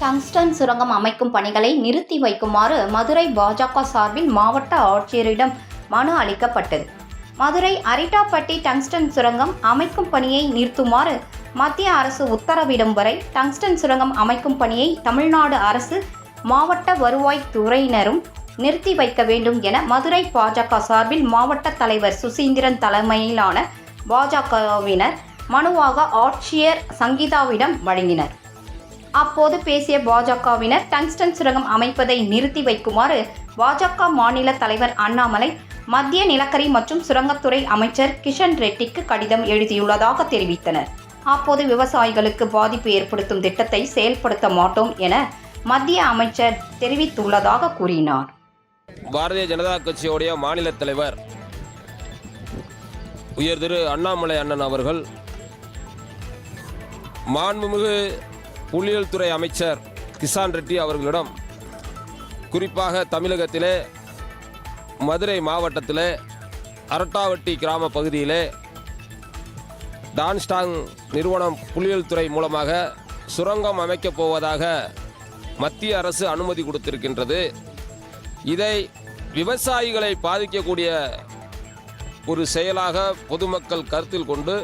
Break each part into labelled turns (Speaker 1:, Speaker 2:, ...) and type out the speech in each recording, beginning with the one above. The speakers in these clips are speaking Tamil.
Speaker 1: டங்ஸ்டன் சுரங்கம் அமைக்கும் பணிகளை நிறுத்தி வைக்குமாறு மதுரை பாஜக சார்பில் மாவட்ட ஆட்சியரிடம் மனு அளிக்கப்பட்டது. மதுரை அரிட்டாப்பட்டி டங்ஸ்டன் சுரங்கம் அமைக்கும் பணியை நிறுத்துமாறு மத்திய அரசு உத்தரவிடும் வரை டங்ஸ்டன் சுரங்கம் அமைக்கும் பணியை தமிழ்நாடு அரசு மாவட்ட வருவாய் துறையினரும் நிறுத்தி வைக்க வேண்டும் என மதுரை பாஜக சார்பில் மாவட்ட தலைவர் சுசீந்திரன் தலைமையிலான பாஜகவினர் மனுவாக ஆட்சியர் சங்கீதாவிடம் வழங்கினர். அப்போது பேசிய பாஜகவினர் டங்ஸ்டன் சுரங்கம் அமைப்பதை நிறுத்தி வைக்குமாறு பாஜக மாநில தலைவர் அண்ணாமலை மத்திய நிலக்கரி மற்றும் சுரங்கத்துறை அமைச்சர் கிஷன் ரெட்டிக்கு கடிதம் எழுதியுள்ளதாக தெரிவித்தனர். அப்போது விவசாயிகளுக்கு பாதிப்பு ஏற்படுத்தும் திட்டத்தை செயல்படுத்த மாட்டோம் என மத்திய அமைச்சர் தெரிவித்துள்ளதாக கூறினார்.
Speaker 2: பாரதிய ஜனதா கட்சியுடைய மாநில தலைவர் உயர் திரு அண்ணாமலை அண்ணன் அவர்கள் மாண்புமிகு புள்ளியியல் துறை அமைச்சர் கிசான் ரெட்டி அவர்களிடம் குறிப்பாக தமிழகத்திலே மதுரை மாவட்டத்திலே அரட்டாவட்டி கிராம பகுதியிலே டான்ஸ்டாங் நிறுவனம் புள்ளியியல் துறை மூலமாக சுரங்கம் அமைக்கப் போவதாக மத்திய அரசு அனுமதி கொடுத்திருக்கின்றது. இதை விவசாயிகளை பாதிக்கக்கூடிய ஒரு செயலாக பொதுமக்கள் கருத்தில் கொண்டு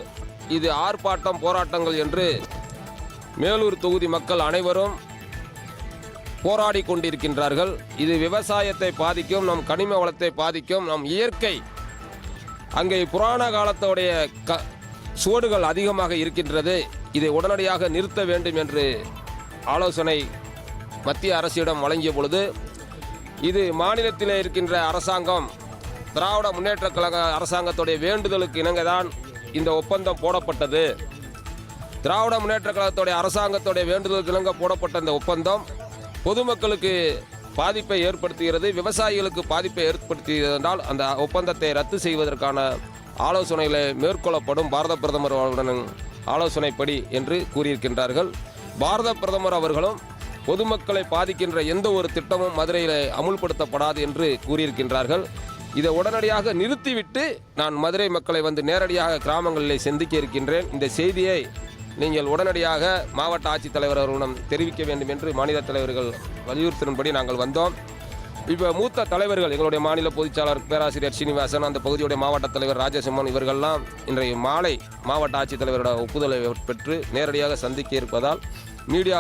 Speaker 2: இது ஆர்ப்பாட்டம் போராட்டங்கள் என்று மேலூர் தொகுதி மக்கள் அனைவரும் போராடி கொண்டிருக்கின்றார்கள். இது விவசாயத்தை பாதிக்கும் நம் கனிம வளத்தை பாதிக்கும் நம் இயற்கை அங்கே புராண காலத்தோடைய க சுவடுகள் அதிகமாக இருக்கின்றது. இதை உடனடியாக நிறுத்த வேண்டும் என்று ஆலோசனை மத்திய அரசிடம் வழங்கிய பொழுது இது மாநிலத்திலே இருக்கின்ற அரசாங்கம் திராவிட முன்னேற்ற கழக அரசாங்கத்துடைய வேண்டுதலுக்கு இணங்க தான் இந்த ஒப்பந்தம் போடப்பட்டது. திராவிட முன்னேற்ற கழகத்துடைய அரசாங்கத்துடைய வேண்டுதல் இணங்க போடப்பட்ட இந்த ஒப்பந்தம் பொதுமக்களுக்கு பாதிப்பை ஏற்படுத்துகிறது விவசாயிகளுக்கு பாதிப்பை ஏற்படுத்தியதால் அந்த ஒப்பந்தத்தை ரத்து செய்வதற்கான ஆலோசனைகளை மேற்கொள்ளப்படும் பாரத பிரதமர் அவர்களுடன் ஆலோசனைப்படி என்று கூறியிருக்கின்றார்கள். பாரத பிரதமர் அவர்களும் பொதுமக்களை பாதிக்கின்ற எந்த ஒரு திட்டமும் மதுரையில் அமுல்படுத்தப்படாது என்று கூறியிருக்கின்றார்கள். இதை உடனடியாக நிறுத்திவிட்டு நான் மதுரை மக்களை வந்து நேரடியாக கிராமங்களிலே சந்திக்க இருக்கின்றேன். இந்த செய்தியை நீங்கள் உடனடியாக மாவட்ட ஆட்சித்தலைவர் அவர்களிடம் தெரிவிக்க வேண்டும் என்று மாநில தலைவர்கள் வலியுறுத்தும்படி நாங்கள் வந்தோம். இப்போ மூத்த தலைவர்கள் எங்களுடைய மாநில பொதுச்சாளர் பேராசிரியர் சீனிவாசன் அந்த பகுதியுடைய மாவட்ட தலைவர் ராஜசிம்மன் இவர்கள்லாம் இன்றைய மாலை மாவட்ட ஆட்சித்தலைவரோட ஒப்புதலை பெற்று நேரடியாக சந்திக்க இருப்பதால் மீடியா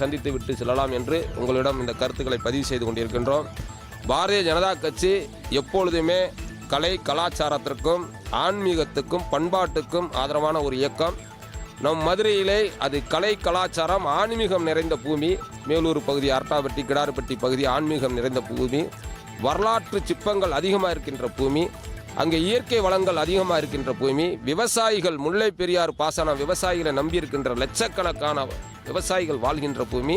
Speaker 2: சந்தித்து விட்டு செல்லலாம் என்று உங்களிடம் இந்த கருத்துக்களை பதிவு செய்து கொண்டிருக்கின்றோம். பாரதிய ஜனதா கட்சி எப்பொழுதுமே கலை கலாச்சாரத்திற்கும் ஆன்மீகத்துக்கும் பண்பாட்டுக்கும் ஆதரவான ஒரு இயக்கம். நம் மதுரையிலே அது கலை கலாச்சாரம் ஆன்மீகம் நிறைந்த பூமி மேலூர் பகுதி அரட்டாபட்டி கிடார்பட்டி பகுதி ஆன்மீகம் நிறைந்த பூமி வரலாற்று சிற்பங்கள் அதிகமாக இருக்கின்ற பூமி அங்கே இயற்கை வளங்கள் அதிகமாக இருக்கின்ற பூமி விவசாயிகள் முல்லை பெரியார் பாசன விவசாயிகளை நம்பியிருக்கின்ற லட்சக்கணக்கான விவசாயிகள் வாழ்கின்ற பூமி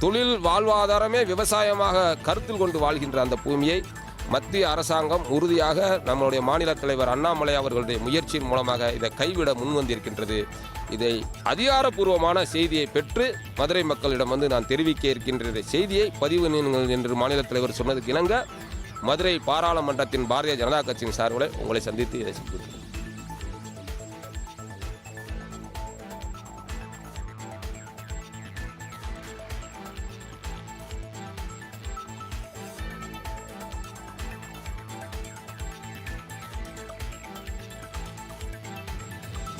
Speaker 2: தொழில் வாழ்வாதாரமே விவசாயமாக கருத்தில் கொண்டு வாழ்கின்ற அந்த பூமியை மத்திய அரசாங்கம் உறுதியாக நம்மளுடைய மாநில தலைவர் அண்ணாமலை அவர்களுடைய முயற்சியின் மூலமாக இதை கைவிட முன்வந்திருக்கின்றது. இதை அதிகாரப்பூர்வமான செய்தியை பெற்று மதுரை மக்களிடம் வந்து நான் தெரிவிக்க இருக்கின்ற செய்தியை பதிவு நீங்கள் என்று மாநில தலைவர் சொன்னதுக்கு இணங்க மதுரை பாராளுமன்றத்தின் பாரதிய ஜனதா கட்சியின் சார்பில் உங்களை சந்தித்து இதை செய்கிறேன்.